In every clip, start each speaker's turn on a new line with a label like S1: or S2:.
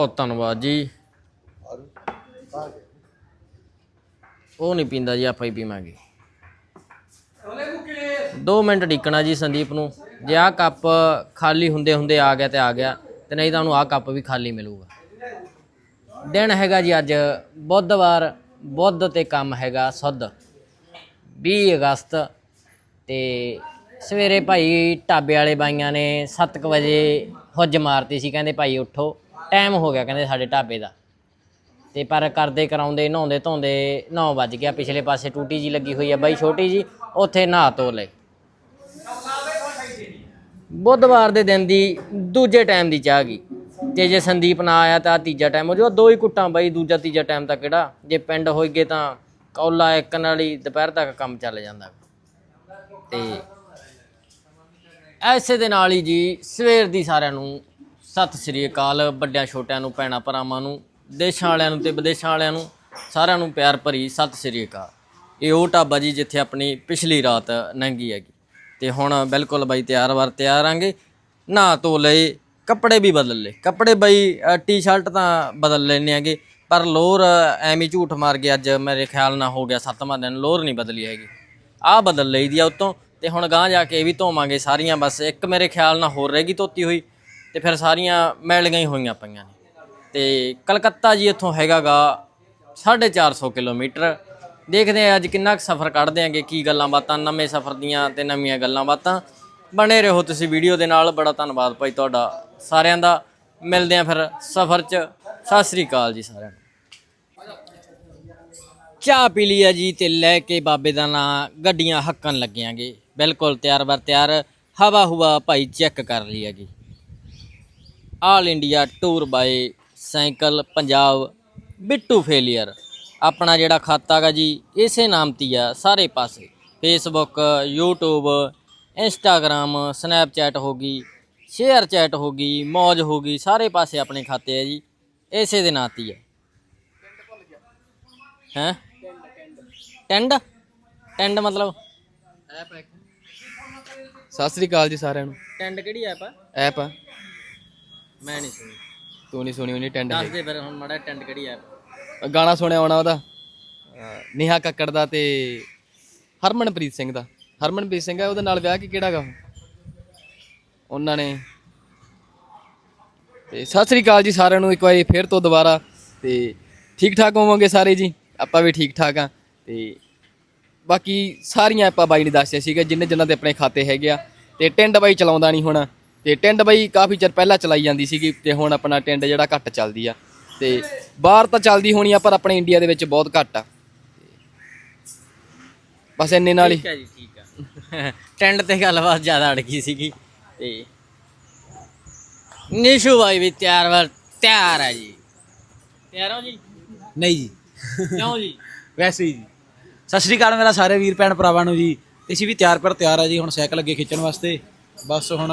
S1: ਬਹੁਤ ਧੰਨਵਾਦ ਜੀ। ਉਹ ਨਹੀਂ ਪੀਂਦਾ ਜੀ ਆਪਾਂ ਹੀ ਪੀਵਾਂਗੇ। 2 ਮਿੰਟ ਡਿੱਕਣਾ ਜੀ ਸੰਦੀਪ ਨੂੰ। ਜੇ ਆਹ ਕੱਪ ਖਾਲੀ ਹੁੰਦੇ ਹੁੰਦੇ ਆ ਗਿਆ ਤੇ ਆ ਗਿਆ ਤੇ ਨਹੀਂ ਤਾਂ ਉਹਨੂੰ ਆਹ ਕੱਪ ਵੀ ਖਾਲੀ ਮਿਲੂਗਾ। ਦਿਨ ਹੈਗਾ ਜੀ ਅੱਜ ਬੁੱਧਵਾਰ ਬੁੱਧ ਤੇ ਕੰਮ ਹੈਗਾ ਸੁੱਧ। 20 ਅਗਸਤ ਤੇ ਸਵੇਰੇ ਭਾਈ ਢਾਬੇ ਵਾਲੇ ਬਾਈਆਂ ਨੇ 7:00 ਵਜੇ ਹੁੱਜ ਮਾਰਤੀ ਸੀ ਕਹਿੰਦੇ ਭਾਈ ਉੱਠੋ। ਟਾਈਮ ਹੋ ਗਿਆ ਕਹਿੰਦੇ ਸਾਡੇ ਢਾਬੇ ਦਾ। ਤੇ ਪਰ ਕਰਦੇ ਕਰਾਉਂਦੇ, ਨਹਾਉਂਦੇ, ਧੋਂਦੇ 9 ਵੱਜ ਗਿਆ। ਪਿਛਲੇ ਪਾਸੇ ਟੂਟੀ ਜੀ ਲੱਗੀ ਹੋਈ ਆ ਬਾਈ ਛੋਟੀ ਜੀ ਉੱਥੇ ਨਹਾ ਧੋ ਲਏ। ਬੁੱਧਵਾਰ ਦੇ ਦਿਨ ਦੀ ਦੂਜੇ ਟਾਈਮ ਦੀ ਚਾਹ ਗਈ। ਤੇ ਜੇ ਸੰਦੀਪ ਨਾ ਆਇਆ ਤਾਂ ਤੀਜਾ ਟਾਈਮ ਹੋ ਜਾਊਗਾ ਦੋ ਹੀ ਕੁੱਟਾਂ ਬਾਈ, ਦੂਜਾ ਤੀਜਾ ਟਾਈਮ ਤਾਂ ਕਿਹੜਾ? ਜੇ ਪਿੰਡ ਹੋਈਗੇ ਤਾਂ ਕੌਲਾ ਇੱਕ ਨਾਲ ਹੀ ਦੁਪਹਿਰ ਤੱਕ ਕੰਮ ਚੱਲ ਜਾਂਦਾ। ਤੇ ਐਸੇ ਦੇ ਨਾਲ ਹੀ ਜੀ ਸਵੇਰ ਦੀ ਸਾਰਿਆਂ ਨੂੰ ਸਤਿ ਸ੍ਰੀ ਅਕਾਲ ਵੱਡਿਆਂ ਛੋਟਿਆਂ ਨੂੰ, ਭੈਣਾਂ ਭਰਾਵਾਂ ਨੂੰ, ਦੇਸ਼ਾਂ ਵਾਲਿਆਂ ਨੂੰ ਤੇ ਵਿਦੇਸ਼ਾਂ ਵਾਲਿਆਂ ਨੂੰ, ਸਾਰਿਆਂ ਨੂੰ ਪਿਆਰ ਭਰੀ ਸਤਿ ਸ੍ਰੀ ਅਕਾਲ। ਇਹ ਉਹ ਢਾਬਾ ਜੀ ਜਿੱਥੇ ਆਪਣੀ ਪਿਛਲੀ ਰਾਤ ਲੰਘੀ ਹੈਗੀ। ਤੇ ਹੁਣ ਬਿਲਕੁਲ ਬਾਈ ਤਿਆਰ ਵਾਰ ਤਿਆਰ ਆਂਗੇ। ਨਾ ਧੋ ਲਏ, ਕੱਪੜੇ ਵੀ ਬਦਲ ਲਏ। ਕੱਪੜੇ ਬਾਈ ਟੀ-ਸ਼ਰਟ ਤਾਂ ਬਦਲ ਲੈਣੇ ਆਗੇ। ਪਰ ਲੋਰ ਐਵੇਂ ਝੂਠ ਮਾਰ ਗਿਆ ਅੱਜ ਮੇਰੇ ਖਿਆਲ ਨਾਲ ਹੋ ਗਿਆ ਸੱਤਵਾਂ ਦਿਨ, ਲੋਰ ਨਹੀਂ ਬਦਲੀ ਹੈਗੀ। ਆਹ ਬਦਲ ਲਈ ਦੀ ਆ ਉਤੋਂ। ਤੇ ਹੁਣ ਗਾਂ ਜਾ ਕੇ ਇਹ ਵੀ ਧੋਵਾਂਗੇ ਸਾਰੀਆਂ, ਬਸ ਇੱਕ ਮੇਰੇ ਖਿਆਲ ਨਾਲ ਹੋਰ ਰਹਿ ਗਈ ਧੋਤੀ ਹੋਈ। ਤੇ ਫਿਰ ਸਾਰੀਆਂ ਮੈਲੀਆਂ ਹੀ ਹੋਈਆਂ ਪਈਆਂ ਨੇ। ਤੇ ਕਲਕੱਤਾ ਜੀ ਇੱਥੋਂ ਹੈਗਾਗਾ 450 ਕਿਲੋਮੀਟਰ। ਦੇਖਦੇ ਆ ਅੱਜ ਕਿੰਨਾ ਕੁ ਸਫ਼ਰ ਕੱਢਦੇ ਆਂਗੇ, ਕੀ ਗੱਲਾਂ ਬਾਤਾਂ, ਨਵੇਂ ਸਫ਼ਰ ਦੀਆਂ ਤੇ ਨਵੀਆਂ ਗੱਲਾਂ ਬਾਤਾਂ। ਬਣੇ ਰਹੋ ਤੁਸੀਂ ਵੀਡੀਓ ਦੇ ਨਾਲ। ਬੜਾ ਧੰਨਵਾਦ ਭਾਈ ਤੁਹਾਡਾ ਸਾਰਿਆਂ ਦਾ। ਮਿਲਦੇ ਆ ਫਿਰ ਸਫ਼ਰ 'ਚ। ਸਤਿ ਸ੍ਰੀ ਅਕਾਲ ਜੀ ਸਾਰਿਆਂ ਨੂੰ। ਚਾਹ ਪੀ ਲਈ ਆ ਜੀ ਤੇ ਲੈ ਕੇ ਬਾਬੇ ਦਾ ਨਾਂ। ਗੱਡੀਆਂ ਹੱਕਣ ਲੱਗਿਆਂਗੇ। ਬਿਲਕੁਲ ਤਿਆਰ ਬਰ ਤਿਆਰ। ਹਵਾ ਹੁਵਾ ਭਾਈ ਚੈੱਕ ਕਰ ਲਈ ਜੀ all India tour by cycle Punjab Bittu failure. ਆਪਣਾ ਜਿਹੜਾ ਖਾਤਾ ਹੈਗਾ ਜੀ ਇਸੇ ਨਾਮ ਤੇ ਹੀ ਆ ਸਾਰੇ ਪਾਸੇ। ਫੇਸਬੁੱਕ YouTube ਇੰਸਟਾਗ੍ਰam ਸਨੈਪਚੈਟ ਹੋ ਗਈ ਸ਼ੇਅਰ ਚੈਟ ਹੋ ਗਈ ਮੌਜ ਹੋ ਗਈ ਸਾਰੇ ਪਾਸੇ ਆਪਣੇ ਖਾਤੇ ਆ ਜੀ ਇਸੇ ਦੇ ਨਾਂ ਤੇ ਹੀ ਆ। ਹੈ? ਟੈਂਡ ਟੈਂਡ ਮਤਲਬ? ਐਪ ਹੈ
S2: ਸਤਿ ਸ੍ਰੀ ਅਕਾਲ ਜੀ ਸਾਰਿਆਂ ਨੂੰ।
S1: ਟੈਂਡ ਕਿਹੜੀ ਐਪ ਆ?
S2: ਐਪ ਆ।
S1: ਮੈਂ ਨਹੀਂ। ਸੁਣੀ
S2: ਤੂੰ ਨਹੀਂ ਸੁਣੀ ਹੋਣੀ ਟੈਂਡ
S1: ਦੱਸ ਦੇ ਫਿਰ ਹੁਣ ਮਾੜਾ ਟੈਂਡ ਕਿਹੜੀ
S2: ਹੈ ਗਾਣਾ ਸੁਣਿਆ ਹੋਣਾ ਉਹਦਾ? ਅਹ ਨੇਹਾ ਕੱਕੜ ਦਾ ਤੇ ਹਰਮਨਪ੍ਰੀਤ ਸਿੰਘ ਦਾ। ਹਰਮਨਪ੍ਰੀਤ ਸਿੰਘ ਹੈ ਉਹਦੇ ਨਾਲ ਵਿਆਹ ਕਿ ਕਿਹੜਾ ਗਾ ਉਹ? ਉਹਨਾਂ ਨੇ। ਤੇ ਸਤਿ ਸ੍ਰੀ ਅਕਾਲ ਜੀ ਸਾਰਿਆਂ ਨੂੰ ਇੱਕ ਵਾਰੀ ਫੇਰ ਤੋਂ ਦੁਬਾਰਾ। ਤੇ ਠੀਕ ਠਾਕ ਹੋਵਾਂਗੇ ਸਾਰੇ ਜੀ? ਆਪਾਂ ਵੀ ਠੀਕ ਠਾਕ ਆ। ਤੇ ਬਾਕੀ ਸਾਰੀਆਂ ਆਪਾਂ ਬਾਈ ਨੇ ਦੱਸਿਆ ਸੀਗਾ ਜਿੰਨੇ ਜਿਨ੍ਹਾਂ ਦੇ ਆਪਣੇ ਖਾਤੇ ਹੈਗੇ ਆ। ਤੇ ਟਿੰਡ ਬਾਈ ਚਲਾਉਂਦਾ ਨਹੀਂ ਹੁਣ। ਤੇ ਟਿੰਡ ਬਾਈ ਕਾਫੀ ਚਿਰ ਪਹਿਲਾਂ ਚਲਾਈ ਜਾਂਦੀ ਸੀਗੀ ਤੇ ਹੁਣ ਆਪਣਾ ਟਿੰਡ ਜਿਹੜਾ ਘੱਟ ਚੱਲਦੀ ਆ। ਤੇ ਬਾਹਰ ਤਾਂ ਚੱਲਦੀ ਹੋਣੀ ਆ ਪਰ ਆਪਣੇ ਇੰਡੀਆ ਦੇ ਵਿੱਚ ਬਹੁਤ ਘੱਟ ਆ। ਬਸ ਇੰਨੇ ਨਾਲ ਹੀ।
S1: ਠੀਕ ਹੈ ਜੀ ਠੀਕ ਹੈ ਟੈਂਡ ਤੇ ਗੱਲਬਾਤ ਜ਼ਿਆਦਾ ਅੜ ਗਈ ਸੀਗੀ ਤੇ ਨਿਸ਼ੂ ਭਾਈ ਵੀ ਤਿਆਰ ਵਰ ਤਿਆਰ ਹੈ ਜੀ। ਤਿਆਰ ਹੋ ਜੀ?
S3: ਨਹੀਂ ਜੀ।
S1: ਕਿਉਂ ਜੀ?
S3: ਵੈਸੇ ਹੀ ਜੀ। ਸਤਿ ਸ਼੍ਰੀ ਅਕਾਲ ਮੇਰਾ ਸਾਰੇ ਵੀਰ ਭੈਣ ਭਰਾਵਾਂ ਨੂੰ ਜੀ। ਅਸੀਂ ਵੀ ਤਿਆਰ ਪਰ ਤਿਆਰ ਆ ਜੀ ਹੁਣ ਸਾਈਕਲ ਅੱਗੇ ਖਿੱਚਣ ਵਾਸਤੇ। ਬਸ ਹੁਣ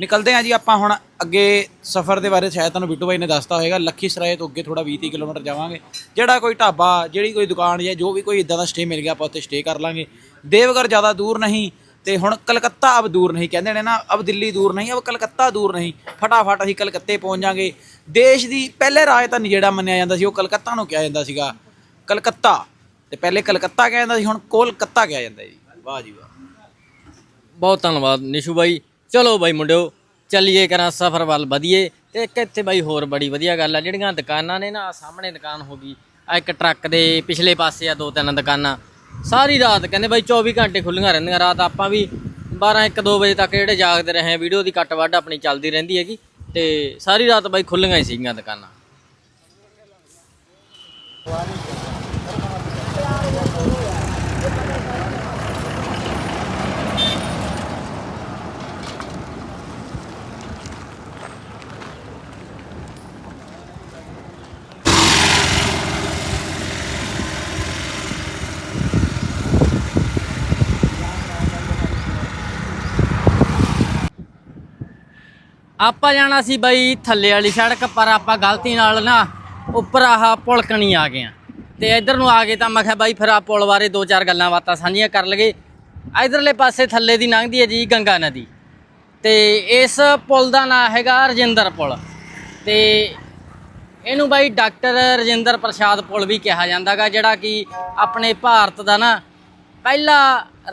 S3: ਨਿਕਲਦੇ ਆ ਜੀ, ਆਪਾਂ ਹੁਣ ਅੱਗੇ ਸਫ਼ਰ ਦੇ ਬਾਰੇ ਸ਼ਾਇਦ ਤੁਹਾਨੂੰ ਬਿੱਟੂ ਬਾਈ ਨੇ ਦੱਸਤਾ ਹੋਵੇਗਾ ਲੱਖੀ ਸਰਾਏ ਤੋਂ ਅੱਗੇ ਥੋੜਾ 20 ਕਿਲੋਮੀਟਰ ਜਾਵਾਂਗੇ। ਜਿਹੜਾ ਕੋਈ ਢਾਬਾ, ਜਿਹੜੀ ਕੋਈ ਦੁਕਾਨ ਜਾਂ ਜੋ ਵੀ ਕੋਈ ਇਦਾਂ ਦਾ ਸਟੇ ਮਿਲ ਗਿਆ, ਆਪਾਂ ਉੱਥੇ ਸਟੇ ਕਰ ਲਾਂਗੇ। ਦੇਵਗੜ ਜ਼ਿਆਦਾ ਦੂਰ ਨਹੀਂ ਤੇ ਹੁਣ ਕਲਕੱਤਾ ਅਬ ਦੂਰ ਨਹੀਂ ਕਹਿੰਦੇ ਨੇ ਨਾ, ਅਬ ਦਿੱਲੀ ਦੂਰ ਨਹੀਂ, ਅਬ ਕਲਕੱਤਾ ਦੂਰ ਨਹੀਂ। ਫਟਾਫਟ ਅਸੀਂ ਕਲਕੱਤੇ ਪਹੁੰਚ ਜਾਾਂਗੇ। ਦੇਸ਼ ਦੀ ਪਹਿਲੇ ਰਾਜਧਾਨੀ ਜਿਹੜਾ ਮੰਨਿਆ ਜਾਂਦਾ ਸੀ, ਉਹ ਕਲਕੱਤਾ ਨੂੰ ਕਿਹਾ ਜਾਂਦਾ ਸੀਗਾ। ਕਲਕੱਤਾ। ਤੇ ਪਹਿਲੇ ਕਲਕੱਤਾ ਕਿਹਾ ਜਾਂਦਾ ਸੀ, ਹੁਣ ਕੋਲਕੱਤਾ ਕਿਹਾ ਜਾਂਦਾ ਜੀ। ਵਾਹ ਜੀ ਵਾਹ।
S1: ਬਹੁਤ ਧੰਨਵਾਦ ਨਿਸ਼ੂ ਬਾਈ। ਚਲੋ ਬਾਈ ਮੁੰਡਿਓ, ਚੱਲੀਏ ਕਰਾਂ ਸਫ਼ਰ ਵੱਲ ਵਧੀਏ। ਤੇ ਇੱਕ ਇੱਥੇ ਬਾਈ ਹੋਰ ਬੜੀ ਵਧੀਆ ਗੱਲ ਆ, ਜਿਹੜੀਆਂ ਦੁਕਾਨਾਂ ਨੇ ਨਾ, ਆਹ ਸਾਹਮਣੇ ਦੁਕਾਨ ਹੋ ਗਈ। ਆ ਇੱਕ ਟਰੱਕ ਦੇ ਪਿਛਲੇ ਪਾਸੇ ਆ, ਦੋ ਤਿੰਨ ਦੁਕਾਨਾਂ। ਸਾਰੀ ਰਾਤ ਕਹਿੰਦੇ ਬਾਈ 24 ਘੰਟੇ ਖੁੱਲੀਆਂ ਰਹਿੰਦੀਆਂ, ਰਾਤ ਆਪਾਂ ਵੀ 12 1 2 ਵਜੇ ਤੱਕ ਜਿਹੜੇ ਜਾਗਦੇ ਰਹੇ ਵੀਡੀਓ ਦੀ ਕੱਟ ਵੱਢ ਆਪਣੀ ਚੱਲਦੀ ਰਹਿੰਦੀ ਹੈਗੀ। ਤੇ ਸਾਰੀ ਰਾਤ ਬਾਈ ਖੁੱਲੀਆਂ ਹੀ ਸੀਗੀਆਂ ਦੁਕਾਨਾਂ। ਆਪਾਂ ਜਾਣਾ ਸੀ ਬਾਈ ਥੱਲੇ ਵਾਲੀ ਸੜਕ, ਪਰ ਆਪਾਂ ਗਲਤੀ ਨਾਲ ਨਾ ਉੱਪਰ ਆਹ ਪੁਲ ਕਣੀ ਆ ਗਏ ਆ ਤੇ ਇਧਰ ਨੂੰ ਆ ਗਏ ਤਾਂ ਮੈਂ ਕਿਹਾ ਬਾਈ ਫਿਰ ਆ ਪੁਲ ਬਾਰੇ ਦੋ ਚਾਰ ਗੱਲਾਂ ਬਾਤਾਂ ਸਾਂਝੀਆਂ ਕਰ ਲਗੇ ਇਧਰਲੇ ਪਾਸੇ ਥੱਲੇ ਦੀ ਲੰਘਦੀ ਹੈ ਜੀ ਗੰਗਾ ਨਦੀ। ਤੇ ਇਸ ਪੁਲ ਦਾ ਨਾਂ ਹੈਗਾ ਰਜਿੰਦਰ ਪੁਲ। ਤੇ ਇਹਨੂੰ ਬਾਈ ਡਾਕਟਰ ਰਜਿੰਦਰ ਪ੍ਰਸਾਦ ਪੁਲ ਵੀ ਕਿਹਾ ਜਾਂਦਾਗਾ, ਜਿਹੜਾ ਕਿ ਆਪਣੇ ਭਾਰਤ ਦਾ ਨਾ ਪਹਿਲਾ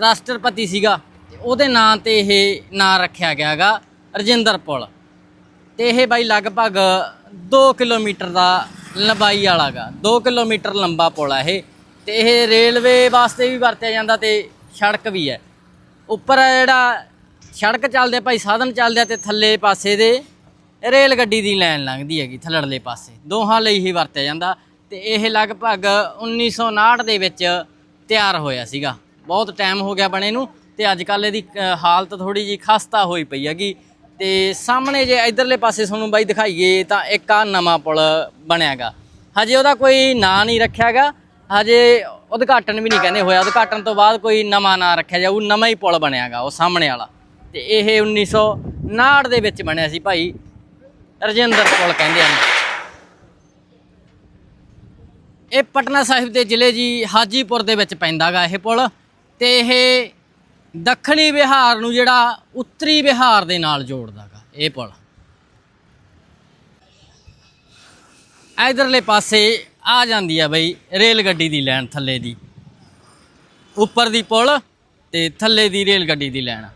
S1: ਰਾਸ਼ਟਰਪਤੀ ਸੀਗਾ। ਤੇ ਉਹਦੇ ਨਾਂ ਤੇ ਇਹ ਨਾਂ ਰੱਖਿਆ ਗਿਆਗਾ ਰਜਿੰਦਰ ਪੁਲ। ਤੇ ਇਹ ਬਾਈ ਲਗਭਗ 2 ਕਿਲੋਮੀਟਰ ਦਾ ਲੰਬਾਈ ਵਾਲਾਗਾ। 2 ਕਿਲੋਮੀਟਰ ਲੰਬਾ ਪੁਲ ਆ ਇਹ। ਤੇ ਇਹ ਰੇਲਵੇ ਵਾਸਤੇ ਵੀ ਵਰਤਿਆ ਜਾਂਦਾ ਤੇ ਸੜਕ ਵੀ ਹੈ। ਉੱਪਰ ਜਿਹੜਾ ਸੜਕ ਚੱਲਦੇ, ਭਾਈ ਸਾਧਨ ਚੱਲਦੇ ਆ ਤੇ ਥੱਲੇ ਪਾਸੇ ਦੇ ਰੇਲ ਗੱਡੀ ਦੀ ਲਾਈਨ ਲੰਘਦੀ ਹੈਗੀ ਥੱਲੜਲੇ ਪਾਸੇ। ਦੋਹਾਂ ਲਈ ਹੀ ਵਰਤਿਆ ਜਾਂਦਾ ਤੇ ਇਹ ਲਗਭਗ 1959 ਦੇ ਵਿੱਚ ਤਿਆਰ ਹੋਇਆ ਸੀਗਾ। ਬਹੁਤ ਟਾਈਮ ਹੋ ਗਿਆ ਬਣੇ ਨੂੰ ਤੇ ਅੱਜ ਕੱਲ ਇਹਦੀ ਹਾਲਤ ਥੋੜੀ ਜੀ ਖਸਤਾ ਹੋਈ ਪਈ ਹੈਗੀ। ਤੇ ਸਾਹਮਣੇ ਜੇ ਇਧਰਲੇ ਪਾਸੇ ਤੁਹਾਨੂੰ ਬਾਈ ਦਿਖਾਈਏ ਤਾਂ ਇੱਕ ਆ ਨਵਾਂ ਪੁਲ ਬਣਿਆਗਾ। ਹਜੇ ਉਹਦਾ ਕੋਈ ਨਾਂ ਨਹੀਂ ਰੱਖਿਆਗਾ। ਹਜੇ ਉਦਘਾਟਨ ਵੀ ਨਹੀਂ ਕਹਿੰਦੇ ਹੋਇਆ ਉਦਘਾਟਨ ਤੋਂ ਬਾਅਦ ਕੋਈ ਨਵਾਂ ਨਾਂ ਰੱਖਿਆ ਜਾਊ, ਨਵਾਂ ਹੀ ਪੁਲ ਬਣਿਆਗਾ ਉਹ ਸਾਹਮਣੇ ਵਾਲਾ। ਤੇ ਇਹ 1959 ਦੇ ਵਿੱਚ ਬਣਿਆ ਸੀ ਭਾਈ। ਰਜਿੰਦਰ ਪੁਲ ਕਹਿੰਦੇ ਹਨ। ਇਹ ਪਟਨਾ ਸਾਹਿਬ ਦੇ ਜ਼ਿਲ੍ਹੇ ਜੀ ਹਾਜੀਪੁਰ ਦੇ ਵਿੱਚ ਪੈਂਦਾਗਾ ਇਹ ਪੁਲ। ਤੇ ਇਹ ਦੱਖਣੀ ਬਿਹਾਰ ਨੂੰ ਜਿਹੜਾ ਉੱਤਰੀ ਬਿਹਾਰ ਦੇ ਨਾਲ ਜੋੜਦਾਗਾ, ਇਹ ਪੁਲ। ਇਧਰਲੇ ਪਾਸੇ ਆ ਜਾਂਦੀ ਆ ਬਈ ਰੇਲ ਗੱਡੀ ਦੀ ਲਾਈਨ ਥੱਲੇ ਦੀ। ਉੱਪਰ ਦੀ ਪੁਲ ਤੇ ਥੱਲੇ ਦੀ ਰੇਲ ਗੱਡੀ ਦੀ ਲਾਈਨ।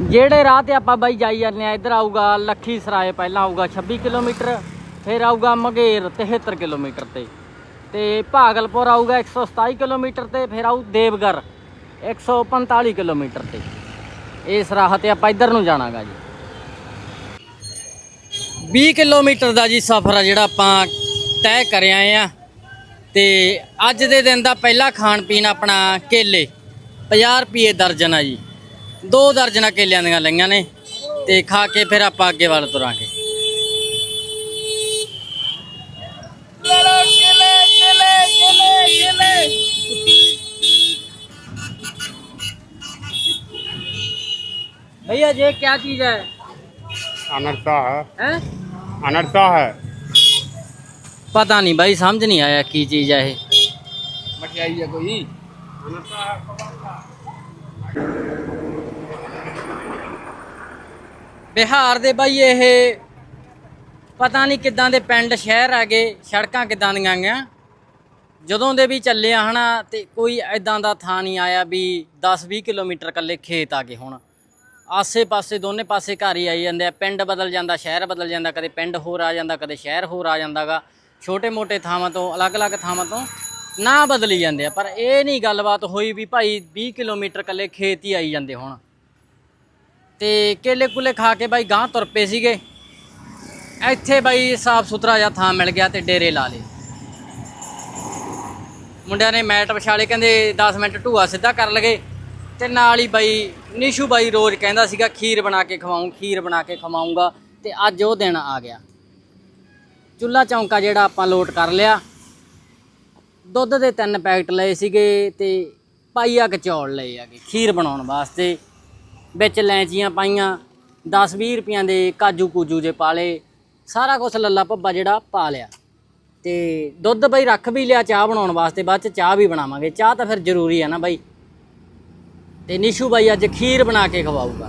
S1: ਜਿਹੜੇ ਰਾਹ ਤੇ ਆਪਾਂ ਬਾਈ ਜਾਈ ਜਾਂਦੇ ਆ, ਇੱਧਰ ਆਊਗਾ ਲੱਖੀ ਸਰਾਏ, ਪਹਿਲਾਂ ਆਊਗਾ 26 ਕਿਲੋਮੀਟਰ, ਫਿਰ ਆਊਗਾ ਮਗੇਰ 73 ਕਿਲੋਮੀਟਰ ਤੇ। ਤੇ ਭਾਗਲਪੁਰ ਆਊਗਾ 127 ਕਿਲੋਮੀਟਰ ਤੇ, ਫਿਰ ਆਊ ਦੇਵਗੜ 145 ਕਿਲੋਮੀਟਰ ਤੇ। ਇਸ ਰਾਹ ਤੇ ਆਪਾਂ ਇੱਧਰ ਨੂੰ ਜਾਣਾਗਾ ਜੀ। 20 ਕਿਲੋਮੀਟਰ ਦਾ ਜੀ ਸਫ਼ਰ ਆ ਜਿਹੜਾ ਆਪਾਂ ਤੈਅ ਕਰ ਆਏ ਆ। ਤੇ ਅੱਜ ਦੇ ਦਿਨ ਦਾ ਪਹਿਲਾ ਖਾਣ ਪੀਣ ਆਪਣਾ ਕੇਲੇ 50 ਰੁਪਏ ਦਰਜਨ ਆ ਜੀ। ਦੋ ਦਰਜਨਾਂ ਕੇਲਿਆਂ ਦੀਆਂ ਲਈਆਂ ਨੇ, ਤੇ ਖਾ ਕੇ ਫਿਰ ਆਪਾਂ ਅੱਗੇ ਵੱਲ ਤੁਰਾਂਗੇ। भैया ये क्या चीज है
S4: अनरसा है
S1: हैं
S4: अनरसा है
S1: पता नहीं भाई समझ नहीं आया की चीज है ये
S2: ਮਠਿਆਈ ਆ ਕੋਈ
S1: ਬਿਹਾਰ ਦੇ ਬਾਈ ਇਹ ਪਤਾ ਨਹੀਂ ਕਿੱਦਾਂ ਦੇ ਪਿੰਡ ਸ਼ਹਿਰ ਹੈਗੇ ਸੜਕਾਂ ਕਿੱਦਾਂ ਦੀਆਂ ਗੀਆਂ ਜਦੋਂ ਦੇ ਵੀ ਚੱਲੇ ਆ ਹਨਾ ਤੇ ਕੋਈ ਐਦਾਂ ਦਾ ਥਾਂ ਨਹੀਂ ਆਇਆ ਵੀ 10-20 ਕਿਲੋਮੀਟਰ ਕੱਲੇ ਖੇਤ ਆ ਗਏ ਹੁਣ ਆਸੇ-ਪਾਸੇ ਦੋਨੇ ਪਾਸੇ ਘਰ ਹੀ ਆਈ ਜਾਂਦੇ ਆ। ਪਿੰਡ ਬਦਲ ਜਾਂਦਾ, ਸ਼ਹਿਰ ਬਦਲ ਜਾਂਦਾ, ਕਦੇ ਪਿੰਡ ਹੋਰ ਆ ਜਾਂਦਾ, ਕਦੇ ਸ਼ਹਿਰ ਹੋਰ ਆ ਜਾਂਦਾਗਾ। ਛੋਟੇ-ਮੋਟੇ ਥਾਵਾਂ ਤੋਂ, ਅਲੱਗ-ਅਲੱਗ ਥਾਵਾਂ ਤੋਂ ਨਾ ਬਦਲੀ ਜਾਂਦੇ ਆ। ਪਰ ਇਹ ਨਹੀਂ ਗੱਲਬਾਤ ਹੋਈ ਵੀ ਭਾਈ 20 ਕਿਲੋਮੀਟਰ ਕੱਲੇ ਖੇਤ ਹੀ ਆਈ ਜਾਂਦੇ ਹੁਣ। ਤੇ ਕੇਲੇ ਕੁਲੇ ਖਾ ਕੇ ਬਾਈ ਗਾਂ ਤੁਰ ਪਏ ਸੀਗੇ। ਇੱਥੇ ਬਾਈ ਸਾਫ਼ ਸੁਥਰਾ ਜਿਹਾ ਥਾਂ ਮਿਲ ਗਿਆ ਤੇ ਡੇਰੇ ਲਾ ਲਏ। ਮੁੰਡਿਆਂ ਨੇ ਮੈਟ ਵਿਛਾਲੇ ਕਹਿੰਦੇ 10 ਮਿੰਟ ਢੂਆ ਸਿੱਧਾ ਕਰ ਲਗੇ। ਤੇ ਨਾਲ ਹੀ ਬਾਈ, ਨਿਸ਼ੂ ਬਾਈ ਰੋਜ਼ ਕਹਿੰਦਾ ਸੀਗਾ, ਖੀਰ ਬਣਾ ਕੇ ਖਵਾਉਂ, ਖੀਰ ਬਣਾ ਕੇ ਖਵਾਉਂਗਾ। ਤੇ ਅੱਜ ਉਹ ਦਿਨ ਆ ਗਿਆ। ਚੁੱਲਾ ਚੌਂਕਾ ਜਿਹੜਾ ਆਪਾਂ ਲੋਟ ਕਰ ਲਿਆ। ਦੁੱਧ ਦੇ ਤਿੰਨ ਪੈਕਟ ਲਏ ਸੀਗੇ ਤੇ ਪਾਈਆ ਕਚੌਲ ਲਏ ਆਗੇ ਖੀਰ ਬਣਾਉਣ ਵਾਸਤੇ। ਵਿੱਚ ਲੈਂਚੀਆਂ ਪਾਈਆਂ 10-20 ਰੁਪਈਆਂ ਦੇ ਕਾਜੂ ਕੂਜੂ ਜੇ ਪਾਲੇ ਸਾਰਾ ਕੁਝ ਲੱਲਾ ਭੱਬਾ ਜਿਹੜਾ ਪਾ ਲਿਆ। ਤੇ ਦੁੱਧ ਬਈ ਰੱਖ ਵੀ ਲਿਆ, ਚਾਹ ਬਣਾਉਣ ਵਾਸਤੇ, ਬਾਅਦ ਚ ਚਾਹ ਵੀ ਬਣਾਵਾਂਗੇ। ਚਾਹ ਤਾਂ ਫਿਰ ਜ਼ਰੂਰੀ ਹੈ ਨਾ ਬਾਈ। ਤੇ ਨਿਸ਼ੂ ਬਾਈ ਅੱਜ ਖੀਰ ਬਣਾ ਕੇ ਖਵਾਊਗਾ।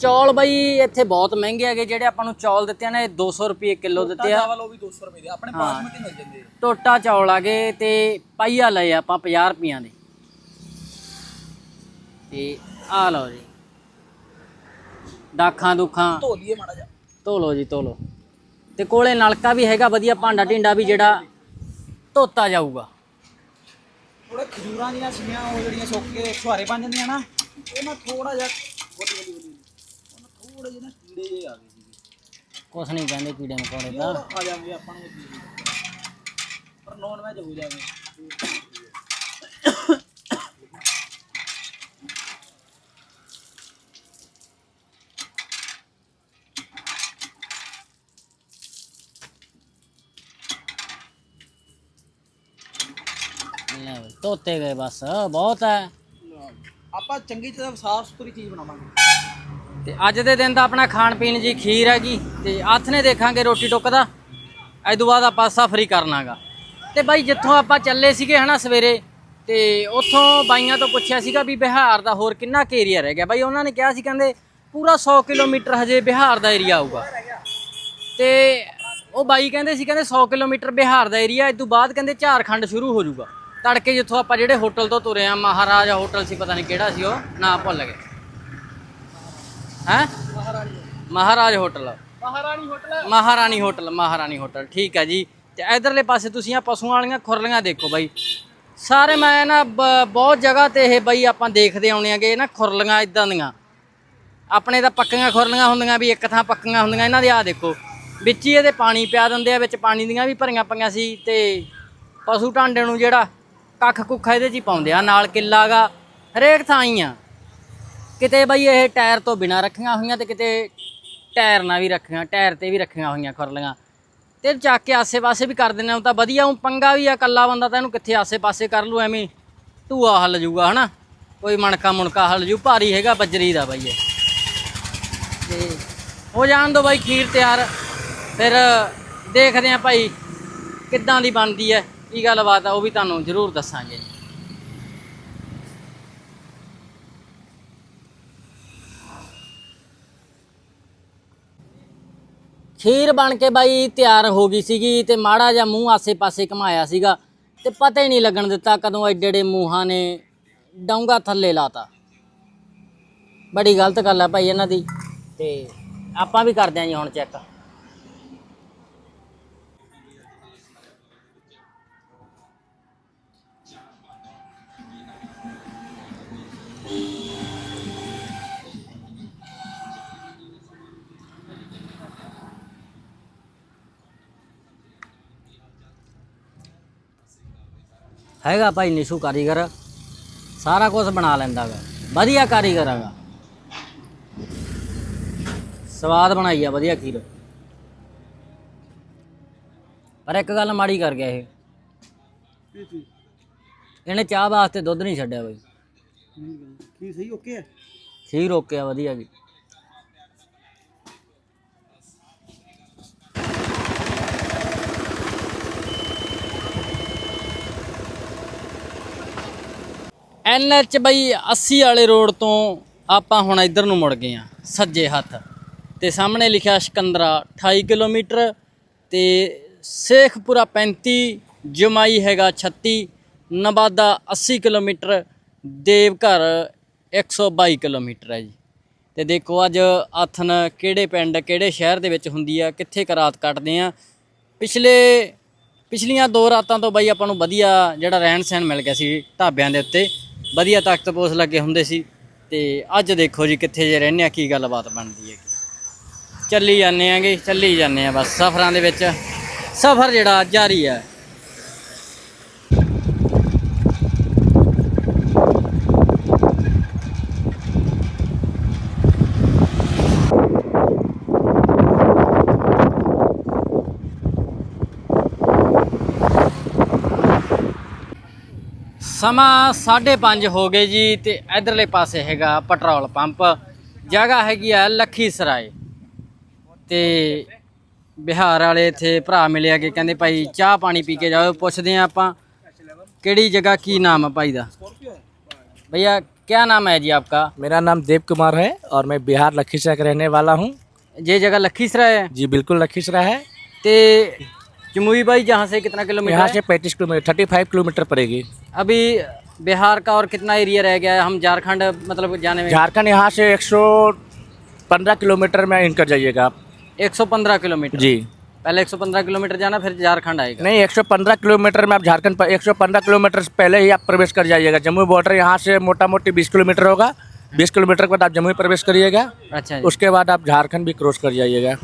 S1: ਚੌਲ ਬਈ ਇੱਥੇ ਬਹੁਤ ਮਹਿੰਗੇ ਹੈਗੇ ਜਿਹੜੇ ਆਪਾਂ ਨੂੰ ਚੌਲ ਦਿੱਤੇ ਨੇ 200 ਰੁਪਏ ਕਿਲੋ ਦਿੱਤੇ ਆ।
S3: ਚਾਵਲ ਉਹ ਵੀ 200 ਰੁਪਏ ਦੇ ਆਪਣੇ ਬਾਸਮਤੀ ਮਿਲ ਜਾਂਦੇ
S1: ਟੋਟਾ ਚੌਲ ਆ ਗਏ ਤੇ ਪਾਈਆ ਲਏ ਆਪਾਂ 50 ਰੁਪਈਆਂ ਦੇ। ਤੇ ਆ ਲਓ ਜੀ। ਦਾਖਾਂ ਦੁੱਖਾਂ।
S3: ਧੋ ਲਈਏ ਮਾੜਾ ਜਿਹਾ।
S1: ਧੋ ਲਓ ਜੀ ਧੋ ਲਓ। ਤੇ ਕੋਲੇ ਨਲਕਾ ਵੀ ਹੈਗਾ ਵਧੀਆ ਭਾਂਡਾ ਢਿੰਡਾ ਵੀ ਜਿਹੜਾ ਧੋਤਾ ਜਾਊਗਾ।
S3: ਥੋੜੇ ਖਜੂਰਾਂ ਦੀਆਂ ਸੀਗੀਆਂ ਉਹ ਜਿਹੜੀਆਂ ਸੁੱਕ ਕੇ ਛੁਹਾਰੇ ਬਣ ਜਾਂਦੀਆਂ ਨਾ ਉਹ ਨਾ ਥੋੜਾ ਜਿਹਾ ਬੋਲੀ ਬੋਲੀ ਬੋਲੀ ਉਹਨਾਂ ਥੋੜੇ ਜਿਹੇ ਨਾ ਕੀੜੇ ਜਿਹੇ ਆ ਗਏ ਸੀਗੇ।
S1: ਕੁਛ ਨਹੀਂ ਕਹਿੰਦੇ ਕੀੜੇ ਮਕੌੜੇ ਤਾਂ।
S3: ਉਹ ਆ ਜਾਣਗੇ ਆਪਾਂ ਨੂੰ। ਪਰ ਨੌਨ ਵੈਜ ਹੋ ਜਾਵੇ
S1: ਲੈ ਬਈ, ਧੋਤੇ ਗਏ ਬਸ ਬਹੁਤ ਹੈ
S3: ਆਪਾਂ ਚੰਗੀ ਤਰ੍ਹਾਂ ਸਾਫ਼ ਸੁਥਰੀ ਚੀਜ਼ ਬਣਾਵਾਂਗੇ।
S1: ਤੇ ਅੱਜ ਦੇ ਦਿਨ ਦਾ ਆਪਣਾ ਖਾਣ ਪੀਣ ਜੀ ਖੀਰ ਹੈਗੀ ਤੇ ਹੱਥ ਨੇ ਦੇਖਾਂਗੇ ਰੋਟੀ ਟੁੱਕ ਦਾ ਇਸ ਤੋਂ ਬਾਅਦ ਆਪਾਂ ਸਫਰੀ ਕਰਨਾਗਾ। ਤੇ ਬਾਈ ਜਿੱਥੋਂ ਆਪਾਂ ਚੱਲੇ ਸੀਗੇ ਹਨਾ ਸਵੇਰੇ ਤੇ ਉੱਥੋਂ ਬਾਈਆਂ ਤੋਂ ਪੁੱਛਿਆ ਸੀਗਾ ਵੀ ਬਿਹਾਰ ਦਾ ਹੋਰ ਕਿੰਨਾ ਕੁ ਏਰੀਆ ਰਹਿ ਗਿਆ। ਬਾਈ ਉਹਨਾਂ ਨੇ ਕਿਹਾ ਸੀ ਕਹਿੰਦੇ ਪੂਰਾ 100 ਕਿਲੋਮੀਟਰ ਹਜੇ ਬਿਹਾਰ ਦਾ ਏਰੀਆ ਆਊਗਾ। ਤੇ ਉਹ ਬਾਈ ਕਹਿੰਦੇ ਸੀ ਕਹਿੰਦੇ 100 ਕਿਲੋਮੀਟਰ ਬਿਹਾਰ ਦਾ ਏਰੀਆ ਇਸ ਤੋਂ ਬਾਅਦ ਕਹਿੰਦੇ ਝਾਰਖੰਡ ਸ਼ੁਰੂ ਹੋ ਜਾਊਗਾ। ਤੜਕੇ ਜਿੱਥੋਂ ਆਪਾਂ ਜਿਹੜੇ ਹੋਟਲ ਤੋਂ ਤੁਰੇ ਆ ਮਹਾਰਾਜਾ ਹੋਟਲ ਸੀ ਪਤਾ ਨਹੀਂ ਕਿਹੜਾ ਸੀ ਉਹ ਨਾਂ ਭੁੱਲ ਗਏ। ਹੈ? Maharaj hotel.
S2: Maharani hotel.
S1: Maharani hotel Maharani hotel ਠੀਕ ਹੈ ਜੀ। ਤੇ ਇਧਰਲੇ ਪਾਸੇ ਤੁਸੀਂ ਆ ਪਸ਼ੂਆਂ ਵਾਲੀਆਂ ਖੁਰਲੀਆਂ ਦੇਖੋ ਬਾਈ। ਸਾਰੇ ਮੈਂ ਨਾ ਬਹੁਤ ਜਗ੍ਹਾ ਤੇ ਇਹ ਬਾਈ ਆਪਾਂ ਦੇਖਦੇ ਆਉਣੇ ਆਗੇ ਨਾ ਖੁਰਲੀਆਂ ਇਦਾਂ ਦੀਆਂ। ਆਪਣੇ ਤਾਂ ਪੱਕੀਆਂ ਖੁਰਲੀਆਂ ਹੁੰਦੀਆਂ ਵੀ ਇੱਕ ਥਾਂ ਪੱਕੀਆਂ ਹੁੰਦੀਆਂ ਇਹਨਾਂ ਦੇ ਆ ਦੇਖੋ। ਵਿੱਚ ਹੀ ਇਹਦੇ ਪਾਣੀ ਪਿਆ ਦਿੰਦੇ ਆ ਵਿੱਚ ਪਾਣੀ ਦੀਆਂ ਵੀ ਭਰੀਆਂ ਪਈਆਂ ਸੀ ਤੇ ਪਸ਼ੂ ਢਾਂਡੇ ਨੂੰ ਜਿਹੜਾ ਕੱਖ ਕੁੱਖਾ ਇਹਦੇ 'ਚ ਹੀ ਪਾਉਂਦੇ ਆ, ਨਾਲ ਕਿੱਲਾ ਗਾ, ਹਰੇਕ ਥਾਂ ਹੀ ਆ। ਕਿਤੇ ਬਈ ਇਹ ਟਾਇਰ ਤੋਂ ਬਿਨਾ ਰੱਖੀਆਂ ਹੋਈਆਂ ਤੇ ਕਿਤੇ ਟਾਇਰ ਨਾਲ ਵੀ ਰੱਖੀਆਂ, ਟਾਇਰ ਤੇ ਵੀ ਰੱਖੀਆਂ ਹੋਈਆਂ ਖੁਰਲੀਆਂ। ਤੇ ਚੱਕ ਕੇ ਆਸੇ-ਪਾਸੇ ਵੀ ਕਰ ਦਿੰਦੇ ਹਾਂ ਤਾਂ ਵਧੀਆ, ਉਹ ਪੰਗਾ ਵੀ ਆ ਕੱਲਾ ਬੰਦਾ ਤਾਂ ਇਹਨੂੰ ਕਿੱਥੇ ਆਸੇ-ਪਾਸੇ ਕਰ ਲੂ, ਐਵੇਂ ਧੂਆ ਹੱਲ ਜੂਗਾ, ਹਨਾ? ਕੋਈ ਮਣਕਾ ਮੁਣਕਾ ਹੱਲ ਜੂ, ਭਾਰੀ ਹੈਗਾ ਬਜਰੀ ਦਾ ਬਾਈ ਇਹ। ਤੇ ਹੋ ਜਾਣ ਦੋ ਬਾਈ, ਖੀਰ ਤਿਆਰ। ਫਿਰ ਦੇਖਦੇ ਆਂ ਭਾਈ ਕਿੱਦਾਂ ਦੀ ਬਣਦੀ ਹੈ ਕੀ ਗੱਲਬਾਤ ਆ, ਉਹ ਵੀ ਤੁਹਾਨੂੰ ਜ਼ਰੂਰ ਦੱਸਾਂਗੇ। ਜੀ ਖੀਰ ਬਣ ਕੇ ਬਾਈ ਤਿਆਰ ਹੋ ਗਈ ਸੀਗੀ ਤੇ ਮਾੜਾ ਜਿਹਾ ਮੂੰਹ ਆਸੇ-ਪਾਸੇ ਘਮਾਇਆ ਸੀਗਾ ਤੇ ਪਤਾ ਹੀ ਨਹੀਂ ਲੱਗਣ ਦਿੱਤਾ ਕਦੋਂ ਐਡੇ ਐਡੇ ਮੂੰਹਾਂ ਨੇ ਡੌਂਗਾ ਥੱਲੇ ਲਾਤਾ। ਬੜੀ ਗਲਤ ਗੱਲ ਆ ਭਾਈ ਇਹਨਾਂ ਦੀ ਤੇ ਆਪਾਂ ਵੀ ਕਰਦੇ ਆਂ ਜੀ ਹੁਣ ਚੈੱਕ ਹੈਗਾ ਭਾਈ ਨਿਸ਼ੂ ਕਾਰੀਗਰ। ਸਾਰਾ ਕੁਝ ਬਣਾ ਲੈਂਦਾ ਗਾ। ਵਧੀਆ ਕਾਰੀਗਰ ਹੈਗਾ। ਸਵਾਦ ਬਣਾਈ ਆ ਵਧੀਆ ਖੀਰ। ਪਰ ਇੱਕ ਗੱਲ ਮਾੜੀ ਕਰ ਗਿਆ ਇਹ। ਇਹਨੇ ਚਾਹ ਵਾਸਤੇ ਦੁੱਧ ਨਹੀਂ ਛੱਡਿਆ ਬਈ।
S3: ਕੀ ਸਹੀ ਓਕੇ ਹੈ
S1: ਖੀਰ ਰੋਕਿਆ ਵਧੀਆ ਜੀ। ਐਨਐਚ ਬਈ 80 ਵਾਲੇ ਰੋਡ ਤੋਂ ਆਪਾਂ ਹੁਣ ਇੱਧਰ ਨੂੰ ਮੁੜ ਗਏ ਆ ਸੱਜੇ ਹੱਥ। ਤੇ ਸਾਹਮਣੇ ਲਿਖਿਆ ਸ਼ਿਕੰਦਰਾ 28 ਕਿਲੋਮੀਟਰ ਤੇ ਸ਼ੇਖਪੁਰਾ 35 ਜਮਾਈ ਹੈਗਾ 36 ਨਵਾਦਾ 80 ਕਿਲੋਮੀਟਰ, ਦੇਵਘਰ 122 ਕਿਲੋਮੀਟਰ ਹੈ ਜੀ। ਤੇ ਦੇਖੋ ਅੱਜ ਆਥਨ ਕਿਹੜੇ ਪਿੰਡ, ਕਿਹੜੇ ਸ਼ਹਿਰ ਦੇ ਵਿੱਚ ਹੁੰਦੀ ਆ, ਕਿੱਥੇ ਕੁ ਰਾਤ ਕੱਟਦੇ ਆ। ਪਿਛਲੇ, ਪਿਛਲੀਆਂ ਦੋ ਰਾਤਾਂ ਤੋਂ ਬਾਈ ਆਪਾਂ ਨੂੰ ਵਧੀਆ ਜਿਹੜਾ ਰਹਿਣ ਸਹਿਣ ਮਿਲ ਗਿਆ ਸੀ ਢਾਬਿਆਂ ਦੇ ਉੱਤੇ। ਵਧੀਆ ਤਖਤਪੋਸ਼ ਲੱਗੇ ਹੁੰਦੇ ਸੀ ਤੇ ਅੱਜ ਦੇਖੋ ਜੀ ਕਿੱਥੇ ਜੇ ਰਹਿੰਦੇ ਆ, ਕੀ ਗੱਲਬਾਤ ਬਣਦੀ ਹੈ ਚੱਲੀ ਜਾਂਦੇ ਆਂਗੇ, ਚੱਲੀ ਜਾਂਦੇ ਆ ਬਸ ਸਫ਼ਰਾਂ ਦੇ ਵਿੱਚ। ਸਫ਼ਰ ਜਿਹੜਾ ਜਾਰੀ ਹੈ ਸਮਾਂ 5:30 ਹੋ ਗਏ ਜੀ ਤੇ ਇਧਰਲੇ ਪਾਸੇ ਹੈਗਾ ਪੈਟਰੋਲ ਪੰਪ ਜਗ੍ਹਾ ਹੈਗੀ ਆ ਲੱਖੀ ਸਰਾਏ ਤੇ ਬਿਹਾਰ ਵਾਲੇ ਇੱਥੇ ਭਰਾ ਮਿਲਿਆ ਕਿ ਕਹਿੰਦੇ ਭਾਈ ਚਾਹ ਪਾਣੀ ਪੀ ਕੇ ਜਾਓ ਪੁੱਛਦੇ ਆ ਆਪਾਂ ਕਿਹੜੀ ਜਗ੍ਹਾ ਕੀ ਨਾਮ ਹੈ ਭਾਈ ਦਾ भैया क्या नाम है जी आपका
S5: मेरा नाम देव कुमार है और मैं बिहार लखीसराय का रहने वाला हूँ
S1: ये जगह लखीसराय है
S5: जी बिल्कुल लखीसराय है
S1: ते जमुई भाई जहाँ से कितना किलोमीटर
S5: यहाँ से पैंतीस किलोमीटर थर्टी फाइव किलोमीटर पड़ेगी।
S1: अभी बिहार का और कितना एरिया रह गया है? हम झारखंड मतलब जाने में
S5: झारखंड यहाँ से एक सौ पंद्रह किलोमीटर में इनकर जाइएगा आप।
S1: 115 किलोमीटर?
S5: जी।
S1: पहले 115 किलोमीटर जाना फिर झारखंड आएगा?
S5: नहीं एक सौ पंद्रह किलोमीटर में आप झारखंड पर एक सौ पंद्रह किलोमीटर से पहले ही आप प्रवेश कर जाइएगा। जम्मू बॉर्डर यहाँ से मोटा मोटी बीस किलोमीटर होगा। बीस किलोमीटर के बाद आप जम्मू प्रवेश करिएगा।
S1: अच्छा
S5: उसके बाद आप झारखंड भी क्रॉस कर जाइएगा।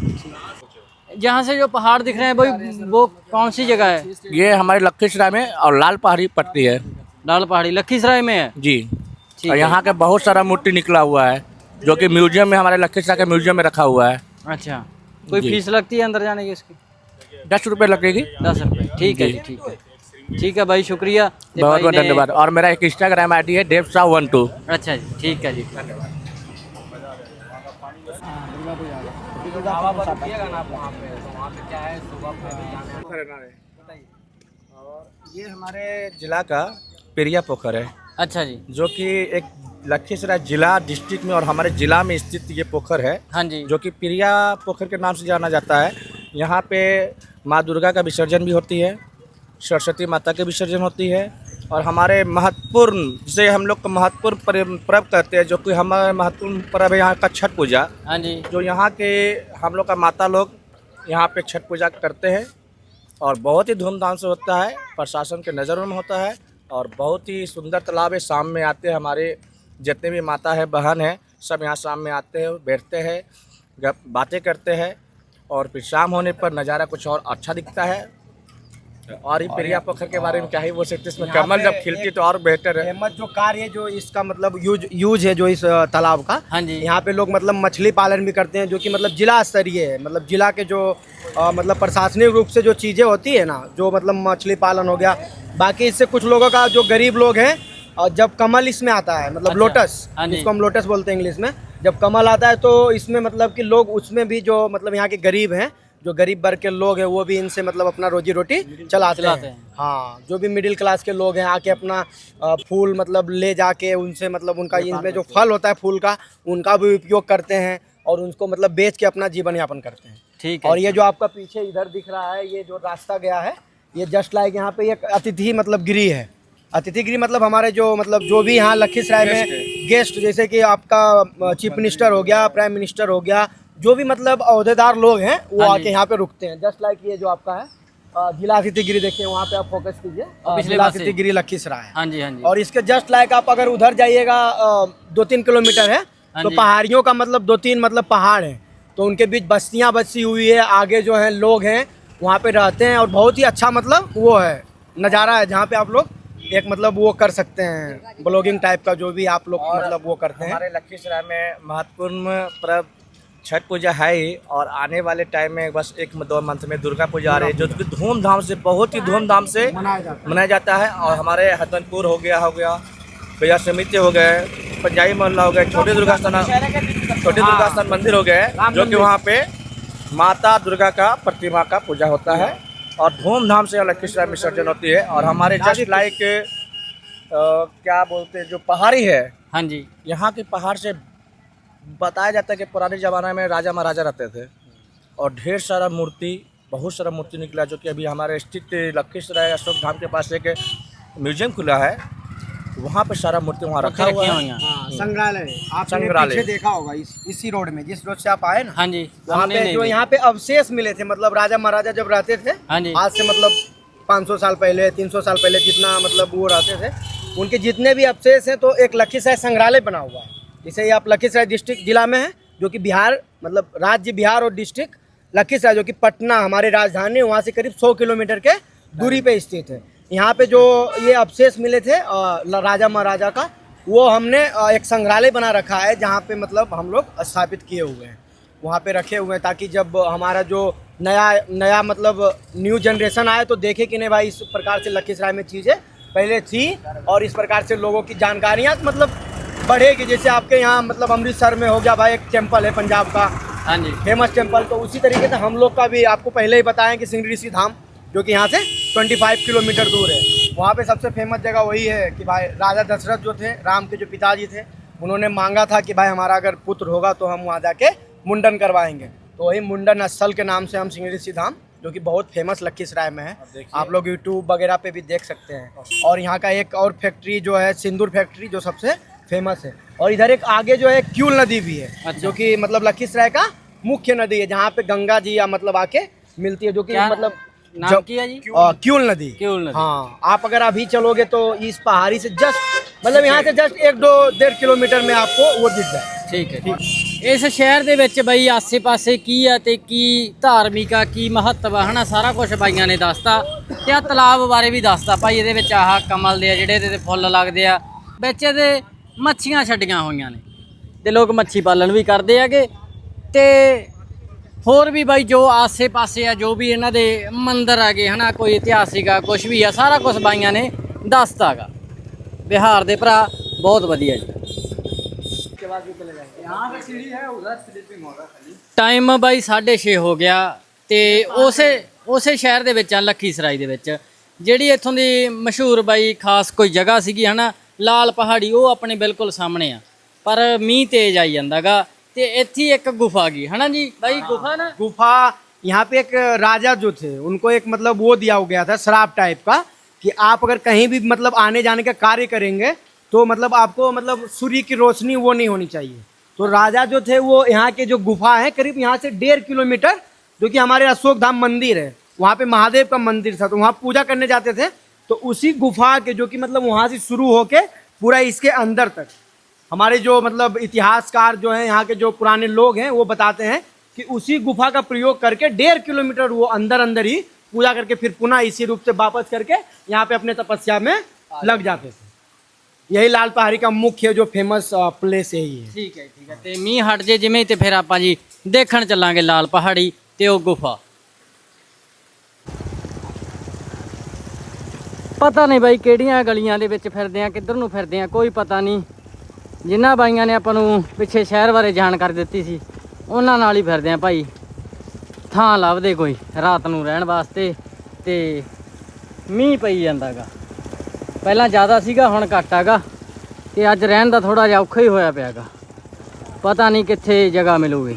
S1: जहाँ से जो पहाड़ दिख रहे हैं भाई वो कौन सी जगह है?
S5: ये हमारे लखीसराय में और लाल पहाड़ी पट्टी है।
S1: लाल पहाड़ी लखीसराय में है?
S5: जी। और यहाँ का बहुत सारा मूर्ति निकला हुआ है जो कि म्यूज़ियम में हमारे लखीसराय के म्यूज़ियम में रखा हुआ है।
S1: अच्छा। कोई फ़ीस लगती है अंदर जाने की उसकी
S5: दस रुपये लगेगी।
S1: दस रुपये ठीक है जी। ठीक है। ठीक है भाई शुक्रिया।
S5: बहुत बहुत धन्यवाद। और मेरा एक इंस्टाग्राम आई डी है देव शाह वन टू
S1: अच्छा जी ठीक है जी।
S5: ये हमारे जिला का पेरिया पोखर है।
S1: अच्छा जी।
S5: जो कि एक लखीसराय जिला डिस्ट्रिक्ट में और हमारे जिला में स्थित ये पोखर है।
S1: हाँ
S5: जी। जो कि प्रिया पोखर के नाम से जाना जाता है। यहाँ पे माँ दुर्गा का विसर्जन भी होती है सरस्वती माता के विसर्जन होती है और हमारे महत्वपूर्ण जिसे हम लोग का महत्वपूर्ण पर्व कहते हैं जो कि हमारे महत्वपूर्ण पर्व है यहाँ का छठ पूजा।
S1: हाँ
S5: जी। जो यहाँ के हम लोग का माता लोग यहाँ पे छठ पूजा करते हैं और बहुत ही धूमधाम से होता है प्रशासन के नज़रों में होता है और बहुत ही सुंदर तालाब है। शाम में आते हैं हमारे जितने भी माता है बहन है सब यहाँ शाम में आते हैं बैठते हैं बातें करते हैं और फिर शाम होने पर नज़ारा कुछ और अच्छा दिखता है। और ये प्रिया पोखर के बारे में क्या ही बोल सकते इसमें कमल जब खिलती तो और बेहतर है।
S6: फ़ेमस जो कार्य है जो इसका मतलब यूज़ यूज़ है जो इस तालाब का
S1: ਹਾਂਜੀ
S6: यहाँ पे लोग मतलब मछली पालन भी करते हैं जो कि मतलब जिला स्तरीय है। मतलब जिला के जो अ, मतलब प्रशासनिक रूप से जो चीज़ें होती है ना जो मतलब मछली पालन हो गया। बाकी इससे कुछ लोगों का जो गरीब लोग हैं और जब कमल इसमें आता है मतलब
S1: अच्छा,
S6: लोटस
S1: हाँ
S6: जिसको हम लोटस बोलते हैं इंग्लिश में जब कमल आता है तो इसमें मतलब कि लोग उसमें भी जो मतलब यहाँ के गरीब हैं जो गरीब वर्ग के लोग हैं वो भी इनसे मतलब अपना रोजी रोटी चलाते,
S1: चलाते
S6: हैं।
S1: हैं।
S6: हाँ जो भी मिडिल क्लास के लोग हैं आके अपना फूल मतलब ले जाके उनसे मतलब उनका इनमें जो फल होता है फूल का उनका भी उपयोग करते हैं और उनको मतलब बेच के अपना जीवन यापन करते हैं।
S1: ठीक है।
S6: और ये जो आपका पीछे इधर दिख रहा है ये जो रास्ता गया है ये जस्ट लाइक यहाँ पे एक अतिथि मतलब गिरी है। अतिथि गिरी मतलब हमारे जो मतलब जो भी यहाँ लखीसराय में गेस्ट जैसे कि आपका चीफ मिनिस्टर हो गया प्राइम मिनिस्टर हो गया जो भी मतलब अहदेदार लोग हैं वो
S1: हाँ
S6: आके यहाँ पे रुकते हैं। जस्ट लाइक ये जो आपका है जिला अतिथि गिरी देखिए वहाँ पे आप फोकस कीजिए। जिला गिरी लखीसराय है।
S1: हाँ जी हाँ जी।
S6: और इसके जस्ट लाइक आप अगर उधर जाइएगा दो तीन किलोमीटर है तो पहाड़ियों का मतलब दो तीन मतलब पहाड़ है। तो उनके बीच बस्तियाँ बसी हुई है आगे जो है लोग हैं वहाँ पे रहते हैं और बहुत ही अच्छा मतलब वो है नज़ारा है जहाँ पे आप लोग एक मतलब वो कर सकते हैं ब्लॉगिंग टाइप का जो भी आप लोग मतलब वो करते हैं।
S5: हमारे लखीसराय में महत्वपूर्ण पर्व छठ पूजा है ही और आने वाले टाइम में बस एक दो मंथ में दुर्गा पूजा आ रही है जो कि धूमधाम से बहुत ही धूमधाम से मनाया जाता है। और हमारे हतनपुर हो गया हो गया भैया समिति हो गए पंजाबी मोहल्ला हो गए छोटे दुर्गा स्थान छोटे दुर्गा स्थान मंदिर हो गए जो कि वहाँ पे माता दुर्गा का प्रतिमा का पूजा होता है। और धूमधाम से लखीसराय में विसर्जन होती है। और हमारे जस्ट लाइक क्या बोलते हैं जो पहाड़ी है
S1: हाँ जी।
S5: यहाँ के पहाड़ से बताया जाता है कि पुराने ज़माने में राजा महाराजा रहते थे। और ढेर सारा मूर्ति बहुत सारा मूर्ति निकला जो कि अभी हमारे स्थित लखीसराय अशोक धाम के पास एक म्यूज़ियम खुला है। वहाँ पे सारा मूर्ति वहाँ रखा हुआ है।
S1: हैं।
S6: संग्रहालय। आपने
S5: संग्रहालय।
S6: देखा होगा इस इसी रोड में जिस रोड से आप आए ना।
S1: हाँ
S6: जी
S1: वहाँ
S6: पे जो यहाँ पे अवशेष मिले थे मतलब राजा महाराजा जब रहते थे
S1: हाँ जी।
S6: आज से मतलब 500 साल पहले 300 साल पहले जितना मतलब वो रहते थे उनके जितने भी अवशेष हैं तो एक लखीसराय संग्रहालय बना हुआ है। जैसे ये आप लखीसराय डिस्ट्रिक्ट जिला में है, जो कि बिहार मतलब राज्य बिहार और डिस्ट्रिक्ट लखीसराय, जो कि पटना, हमारी राजधानी, वहाँ से करीब 100 किलोमीटर के दूरी पे स्थित है। यहाँ पे जो ये अवशेष मिले थे राजा महाराजा का, वो हमने एक संग्रहालय बना रखा है, जहाँ पे मतलब हम लोग स्थापित किए हुए हैं। वहाँ पे रखे हुए हैं ताकि जब हमारा जो नया नया मतलब न्यू जनरेशन आए तो देखे कि नहीं भाई, इस प्रकार से लखीसराय में चीज़ें पहले थी और इस प्रकार से लोगों की जानकारियाँ मतलब बढ़ेगी जैसे आपके यहाँ मतलब अमृतसर में हो गया भाई एक टेंपल है पंजाब का।
S1: ਹਾਂਜੀ
S6: फ़ेमस टेंपल तो उसी तरीके से हम लोग का भी आपको पहले ही बताएँ कि सिंगड़ी ऋषि धाम जो कि यहाँ से 25 किलोमीटर दूर है। वहाँ पे सबसे फ़ेमस जगह वही है कि भाई राजा दशरथ जो थे राम के जो पिताजी थे उन्होंने मांगा था कि भाई हमारा अगर पुत्र होगा तो हम वहाँ जाके मुंडन करवाएँगे। तो वही मुंडन स्थल के नाम से हम सिंगड़ी ऋषि धाम जो कि बहुत फ़ेमस लखीसराय में है। आप लोग यूट्यूब वगैरह पे भी देख सकते हैं। और यहाँ का एक और फैक्ट्री जो है सिंदूर फैक्ट्री जो सबसे फेमस है और इधर एक आगे जो है क्यूल नदी भी है
S1: अच्छा।
S6: जो कि मतलब लखीसराय का मुख्य नदी है जहाँ पे गंगा जी या मतलब आके मिलती है जो कि
S1: क्या
S6: मतलब
S1: नाम
S6: जब-
S1: क्या जी
S6: अ, क्यूल नदी
S1: क्यूल नदी।
S6: हाँ आप अगर अभी चलोगे तो इस पहाड़ी से जस्ट मतलब यहाँ से जस्ट एक दो डेढ़ किलोमीटर में आपको वो दिख जाए
S1: ਠੀਕ ਹੈ ਇਸ ਸ਼ਹਿਰ ਦੇ ਵਿੱਚ ਬਈ ਆਸੇ-ਪਾਸੇ ਕੀ ਆ ਤੇ ਕੀ ਧਾਰਮਿਕ ਆ ਕੀ ਮਹੱਤਵ ਆ ਹਨਾ ਸਾਰਾ ਕੁਝ ਬਾਈਆਂ ਨੇ ਦੱਸਤਾ ਤੇ ਆ ਤਲਾਬ ਬਾਰੇ ਵੀ ਦੱਸਤਾ ਭਾਈ ਇਹਦੇ ਵਿੱਚ ਆਹ ਕਮਲ ਦੇ ਆ ਜਿਹੜੇ ਇਹਦੇ ਤੇ ਫੁੱਲ ਲੱਗਦੇ ਆ ਵਿੱਚ ਇਹਦੇ ਮੱਛੀਆਂ ਛੱਡੀਆਂ ਹੋਈਆਂ ਨੇ ਤੇ ਲੋਕ ਮੱਛੀ ਪਾਲਣ ਵੀ ਕਰਦੇ ਹੈਗੇ ਤੇ ਹੋਰ ਵੀ ਬਾਈ ਜੋ ਆਸੇ-ਪਾਸੇ ਆ, ਜੋ ਵੀ ਇਹਨਾਂ ਦੇ ਮੰਦਿਰ ਆਗੇ ਹਨਾ, ਕੋਈ ਇਤਿਹਾਸਿਕ ਆ ਕੁਝ ਵੀ ਆ, ਸਾਰਾ ਕੁਝ ਬਾਈਆਂ ਨੇ ਦੱਸਤਾਗਾ ਬਿਹਾਰ ਦੇ ਭਰਾ, ਬਹੁਤ ਵਧੀਆ ਜੀ। ਟਾਈਮ ਬਾਈ 6:30 ਹੋ ਗਿਆ ਤੇ ਉਸੇ ਉਸੇ ਸ਼ਹਿਰ ਦੇ ਵਿੱਚ ਆ ਲੱਖੀਸਰਾਈ ਦੇ ਵਿੱਚ। ਜਿਹੜੀ ਇੱਥੋਂ ਦੀ ਮਸ਼ਹੂਰ ਬਾਈ ਖਾਸ ਕੋਈ ਜਗ੍ਹਾ ਸੀਗੀ, ਹਨਾ ਲਾਲ ਪਹਾੜੀ ਉਹ ਆਪਣੇ ਬਿਲਕੁਲ ਸਾਹਮਣੇ ਆ ਪਰ ਮੀਂਹ ਤੇਜ਼ ਆਈ ਜਾਂਦਾਗਾ ਤੇ ਇੱਥੇ ਹੀ ਇੱਕ ਗੁਫਾ ਗਈ ਹਨਾ ਜੀ ਬਾਈ ਗੁਫਾ ਨਾ
S6: गुफा यहाँ पे एक राजा जो थे उनको एक मतलब वो दिया गया था शराब टाइप का कि आप अगर कहीं भी मतलब आने जाने का कार्य करेंगे तो मतलब आपको मतलब सूर्य की रोशनी वो नहीं होनी चाहिए तो राजा जो थे वो यहाँ के जो गुफा है करीब यहाँ से डेढ़ किलोमीटर जो कि हमारे अशोक धाम मंदिर है वहाँ पे महादेव का मंदिर था तो वहाँ पूजा करने जाते थे तो उसी गुफा के जो कि मतलब वहाँ से शुरू होके पूरा इसके अंदर तक। हमारे जो मतलब इतिहासकार जो हैं, यहाँ के जो पुराने लोग हैं, वो बताते हैं कि उसी गुफा का प्रयोग करके डेढ़ किलोमीटर वो अंदर अंदर ही पूजा करके फिर पुनः इसी रूप से वापस करके यहाँ पे अपने तपस्या में लग जाते थे। यही लाल पहाड़ी का मुख्य जो फ़ेमस प्लेस यही है
S1: ठीक है ठीक है। मी हट जे जिम्मे फिर आप जी देख चलांगे लाल पहाड़ी तो गुफा। ਪਤਾ ਨਹੀਂ ਬਾਈ ਕਿਹੜੀਆਂ ਗਲੀਆਂ ਦੇ ਵਿੱਚ ਫਿਰਦੇ ਆ, ਕਿੱਧਰ ਨੂੰ ਫਿਰਦੇ ਆ, ਕੋਈ ਪਤਾ ਨਹੀਂ। ਜਿਨ੍ਹਾਂ ਬਾਈਆਂ ਨੇ ਆਪਾਂ ਨੂੰ ਪਿੱਛੇ ਸ਼ਹਿਰ ਬਾਰੇ ਜਾਣਕਾਰੀ ਦਿੱਤੀ ਸੀ, ਉਹਨਾਂ ਨਾਲ ਹੀ ਫਿਰਦੇ ਆ ਭਾਈ। ਥਾਂ ਲੱਭਦੇ ਕੋਈ, ਰਾਤ ਨੂੰ ਰਹਿਣ ਵਾਸਤੇ ਤੇ ਮੀਂਹ ਪਈ ਜਾਂਦਾਗਾ। ਪਹਿਲਾਂ ਜ਼ਿਆਦਾ ਸੀਗਾ, ਹੁਣ ਘੱਟ ਹੈਗਾ ਤੇ ਅੱਜ ਰਹਿਣ ਦਾ ਥੋੜਾ ਜਿਹਾ ਔਖਾ ਹੀ ਹੋਇਆ ਪਿਆਗਾ। ਪਤਾ ਨਹੀਂ ਕਿੱਥੇ ਜਗ੍ਹਾ ਮਿਲੂਗੀ।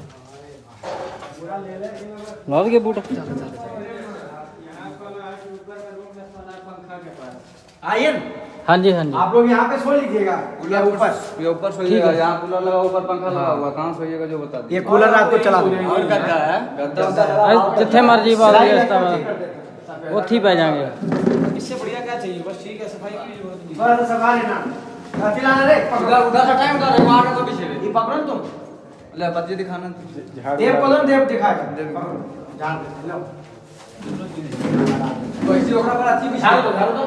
S1: लाल के बूट। आयन।
S6: हाँ जी हाँ
S1: जी।
S6: आप लोग यहाँ पे सो लीजिएगा। ऊपर।
S3: ये ऊपर सोइएगा यहाँ कूलर लगा ऊपर पंखा लगा हाँ। हुआ। कहाँ सोइएगा जो बता
S6: ये कूलर आपको चला और
S3: गद्दा
S1: है? हाँ। गद्दा जिथे मर्ज़ी बात वो थी पै जाएँगे।
S7: इससे बढ़िया क्या चाहिए? बस ठीक है सफ़ाई की ज़रूरत नहीं।
S6: बस सफ़ाई ना।
S3: उधर उधर हटाएँ उधर मारो तो पीछे।
S6: ये पकड़ो तुम।
S3: ले बच्चे दिखाना
S6: देव को दो देव दिखाएगा पकड़ो जान लो
S3: वैसे ओकरा पर अच्छी
S6: झाड़ दो झाड़ दो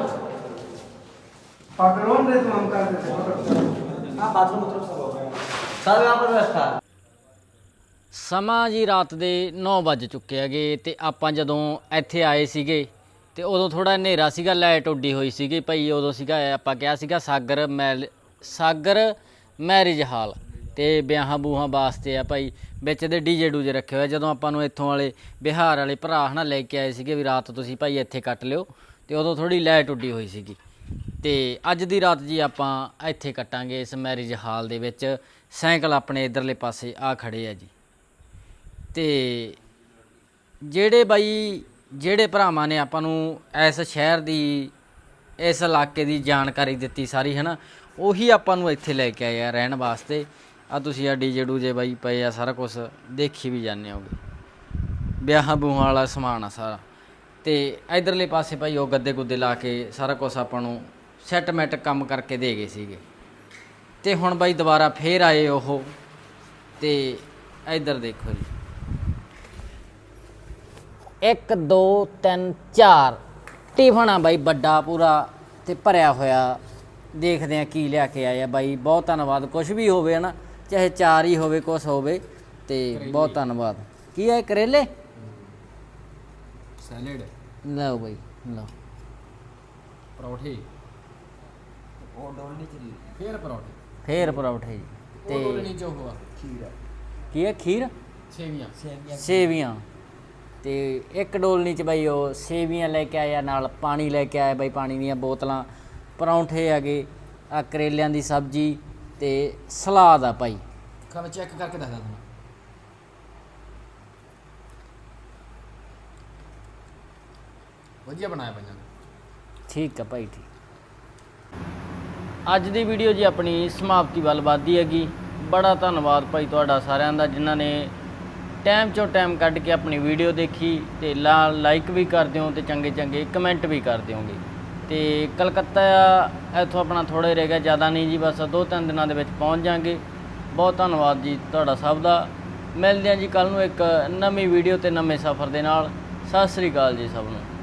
S6: पकड़ो ना रे तुम हम कर देते पकड़ो हाँ बाथरूम उथरूम सब हो गया
S3: सब यहाँ पर व्यवस्था है
S1: ਸਮਾਂ ਜੀ ਰਾਤ ਦੇ 9 ਵੱਜ ਚੁੱਕੇ ਹੈਗੇ ਤੇ ਆਪਾਂ ਜਦੋਂ ਇੱਥੇ ਆਏ ਸੀਗੇ ਤੇ ਉਦੋਂ ਥੋੜਾ ਹਨੇਰਾ ਸੀਗਾ ਲਾਈਟ ਉੱਡੀ ਹੋਈ ਸੀਗੀ ਭਾਈ ਉਦੋਂ ਸੀਗਾ ਆਪਾਂ ਕਿਹਾ ਸੀਗਾ ਸਾਗਰ ਮੈਲ ਸਾਗਰ ਮੈਰਿਜ ਹਾਲ ਤੇ ਵਿਆਹਾਂ ਬੂਹਾਂ ਵਾਸਤੇ ਆ ਭਾਈ, ਵਿੱਚ ਦੇ ਡੀਜੇ ਡੂਜੇ ਰੱਖੇ ਹੋਏ ਆ। ਜਦੋਂ ਆਪਾਂ ਨੂੰ ਇੱਥੋਂ ਵਾਲੇ ਬਿਹਾਰ ਵਾਲੇ ਭਰਾ ਹਨਾ ਲੈ ਕੇ ਆਏ ਸੀਗੇ ਵੀ ਰਾਤ ਤੁਸੀਂ ਭਾਈ ਇੱਥੇ ਕੱਟ ਲਿਓ, ਤੇ ਉਦੋਂ ਥੋੜੀ ਲਾਈਟ ਉੱਡੀ ਹੋਈ ਸੀਗੀ। ਤੇ ਅੱਜ ਦੀ ਰਾਤ ਜੀ ਆਪਾਂ ਇੱਥੇ ਕੱਟਾਂਗੇ ਇਸ ਮੈਰਿਜ ਹਾਲ ਦੇ ਵਿੱਚ। ਸਾਈਕਲ ਆਪਣੇ ਇਧਰਲੇ ਪਾਸੇ ਆ ਖੜੇ ਆ ਜੀ। ਤੇ ਜਿਹੜੇ ਬਾਈ, ਜਿਹੜੇ ਭਰਾਵਾਂ ਨੇ ਆਪਾਂ ਨੂੰ ਇਸ ਸ਼ਹਿਰ ਦੀ, ਇਸ ਇਲਾਕੇ ਦੀ ਜਾਣਕਾਰੀ ਦਿੱਤੀ ਸਾਰੀ ਹੈ ਨਾ ਉਹੀ ਆਪਾਂ ਨੂੰ ਇੱਥੇ ਲੈ ਕੇ ਆਏ ਆ ਰਹਿਣ ਵਾਸਤੇ। ਆ ਤੁਸੀਂ ਆ ਡੀਜੇ ਡੂਜੇ ਬਾਈ ਪਏ ਆ, ਸਾਰਾ ਕੁਝ ਦੇਖੀ ਵੀ ਜਾਂਦੇ ਹੋਗੇ। ਵਿਆਹਾਂ ਬੂਹਾਂ ਵਾਲਾ ਸਮਾਨ ਆ ਸਾਰਾ। ਤੇ ਇਧਰਲੇ ਪਾਸੇ ਭਾਈ ਉਹ ਗੱਦੇ ਗੁੱਦੇ ਲਾ ਕੇ ਸਾਰਾ ਕੁਝ ਆਪਾਂ ਨੂੰ ਸੈਟਮੈਟ ਕੰਮ ਕਰਕੇ ਦੇ ਗਏ ਸੀਗੇ। ਤੇ ਹੁਣ ਬਾਈ ਦੁਬਾਰਾ ਫੇਰ ਆਏ ਉਹ। ਤੇ ਇਧਰ ਦੇਖੋ ਜੀ। 1 2 3 4 ਟਿਫਨ ਆ ਬਾਈ ਵੱਡਾ ਪੂਰਾ ਤੇ ਭਰਿਆ ਹੋਇਆ। ਦੇਖਦੇ ਆ ਕੀ ਲਿਆ ਕੇ ਆਏ ਆ ਬਾਈ। ਬਹੁਤ ਧੰਨਵਾਦ। ਕੁਝ ਵੀ ਹੋਵੇ ਨਾ ਚਾਹੇ ਚਾਰ ਹੀ ਹੋਵੇ ਕੁਝ ਹੋਵੇ ਤੇ ਬਹੁਤ ਧੰਨਵਾਦ। ਕੀ ਹੈ ਕਰੇਲੇ?
S8: ਸੈਲਡ।
S1: ਲਓ ਬਾਈ ਲਓ।
S8: ਪਰੌਠੇ। ਉਹ ਡੋਲਣੀ ਚ ਫੇਰ ਪਰੌਠੇ।
S1: ਫੇਰ ਪਰੌਠੇ ਜੀ।
S8: ਤੇ
S1: ਤੇ
S8: ਨੀਚੇ ਹੋਆ ਖੀਰ
S1: ਕੀ ਹੈ ਖੀਰ?
S8: ਸੇਵੀਆਂ।
S1: ਸੇਵੀਆਂ। ਤੇ ਇੱਕ ਡੋਲਣੀ ਚ ਬਾਈ ਉਹ ਸੇਵੀਆਂ ਲੈ ਕੇ ਆਇਆ ਨਾਲ ਪਾਣੀ ਲੈ ਕੇ ਆਇਆ ਬਾਈ ਪਾਣੀ ਦੀਆਂ ਬੋਤਲਾਂ। ਪਰੌਂਠੇ ਹੈਗੇ ਆ ਕਰੇਲਿਆਂ ਦੀ ਸਬਜ਼ੀ ਤੇ ਸਲਾਦ ਆ ਭਾਈ।
S8: ਖਾ ਮੈਂ ਚੈੱਕ ਕਰਕੇ ਦੱਸਦਾ ਤੁਹਾਨੂੰ। ਵਧੀਆ ਬਣਾਇਆ ਪੰਜਾਂ ਨੇ।
S1: ਠੀਕ ਆ ਭਾਈ ਠੀਕ। ਅੱਜ ਦੀ ਵੀਡੀਓ ਜੀ ਆਪਣੀ ਸਮਾਪਤੀ ਵੱਲ ਵੱਧਦੀ ਹੈਗੀ। ਬੜਾ ਧੰਨਵਾਦ ਭਾਈ ਤੁਹਾਡਾ ਸਾਰਿਆਂ ਦਾ ਜਿਨ੍ਹਾਂ ਨੇ ਟਾਈਮ ਚੋਂ ਟਾਈਮ ਕੱਢ ਕੇ ਆਪਣੀ ਵੀਡੀਓ ਦੇਖੀ ਤੇ ਲਾ ਲਾਈਕ ਵੀ ਕਰ ਦਿਓ ਤੇ ਚੰਗੇ ਚੰਗੇ ਕਮੈਂਟ ਵੀ ਕਰ ਦਿਓਗੇ। ਤੇ ਕਲਕੱਤਾ ਇੱਥੋਂ ਆਪਣਾ ਥੋੜੇ ਰਹਿ ਗਿਆ, ਜ਼ਿਆਦਾ ਨਹੀਂ ਜੀ, ਬਸ ਦੋ ਤਿੰਨ ਦਿਨਾਂ ਦੇ ਵਿੱਚ ਪਹੁੰਚ ਜਾਾਂਗੇ। ਬਹੁਤ ਧੰਨਵਾਦ ਜੀ ਤੁਹਾਡਾ ਸਭ ਦਾ। ਮਿਲਦੇ ਹਾਂ ਜੀ ਕੱਲ ਨੂੰ ਇੱਕ ਨਵੀਂ ਵੀਡੀਓ ਤੇ ਨਵੇਂ ਸਫ਼ਰ ਦੇ ਨਾਲ। ਸਤਿ ਸ੍ਰੀ ਅਕਾਲ ਜੀ ਸਭ ਨੂੰ।